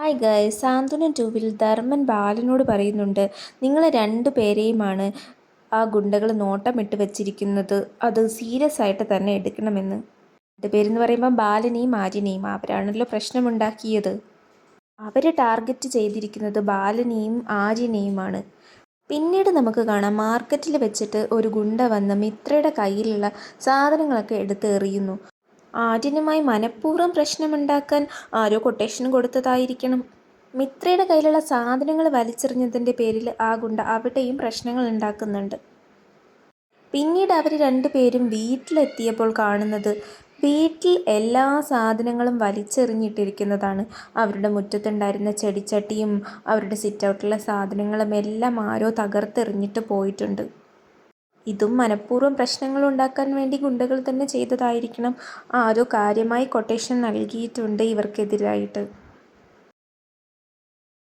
Hi guys സാന്ത്വനം ടൂവിൽ ധർമ്മൻ ബാലനോട് പറയുന്നുണ്ട്. നിങ്ങൾ രണ്ടു പേരെയുമാണ് ആ ഗുണ്ടകൾ നോട്ടമിട്ട് വെച്ചിരിക്കുന്നത്. അത് സീരിയസ് ആയിട്ട് തന്നെ എടുക്കണമെന്ന്. രണ്ടുപേരെന്ന് പറയുമ്പോൾ ബാലനെയും ആര്യനെയും. അവരാണല്ലോ പ്രശ്നമുണ്ടാക്കിയത്. അവർ ടാർഗറ്റ് ചെയ്തിരിക്കുന്നത് ബാലനെയും ആര്യനെയുമാണ്. പിന്നീട് നമുക്ക് കാണാം മാർക്കറ്റിൽ വെച്ചിട്ട് ഒരു ഗുണ്ട വന്ന് മിത്രയുടെ കയ്യിലുള്ള സാധനങ്ങളൊക്കെ എടുത്ത് എറിയുന്നു ആര്യനുമായി മനഃപൂർവം പ്രശ്നമുണ്ടാക്കാൻ ആരോ കൊട്ടേഷൻ കൊടുത്തതായിരിക്കണം. മിത്രയുടെ കയ്യിലുള്ള സാധനങ്ങൾ വലിച്ചെറിഞ്ഞതിന്റെ പേരിൽ ആ ഗുണ്ട അവിടെയും പ്രശ്നങ്ങൾ ഉണ്ടാക്കുന്നുണ്ട്. പിന്നീട് അവർ രണ്ടുപേരും വീട്ടിലെത്തിയപ്പോൾ കാണുന്നത് വീട്ടിൽ എല്ലാ സാധനങ്ങളും വലിച്ചെറിഞ്ഞിട്ടിരിക്കുന്നതാണ്. അവരുടെ മുറ്റത്തുണ്ടായിരുന്ന ചെടിച്ചട്ടിയും അവരുടെ സിറ്റൗട്ടിലെ സാധനങ്ങളും എല്ലാം ആരോ തകർത്തെറിഞ്ഞിട്ട് പോയിട്ടുണ്ട്. ഇതും മനഃപൂർവം പ്രശ്നങ്ങൾ ഉണ്ടാക്കാൻ വേണ്ടി ഗുണ്ടകൾ തന്നെ ചെയ്തതായിരിക്കണം. ആരോ കാര്യമായി കൊട്ടേഷൻ നൽകിയിട്ടുണ്ട് ഇവർക്കെതിരായിട്ട്.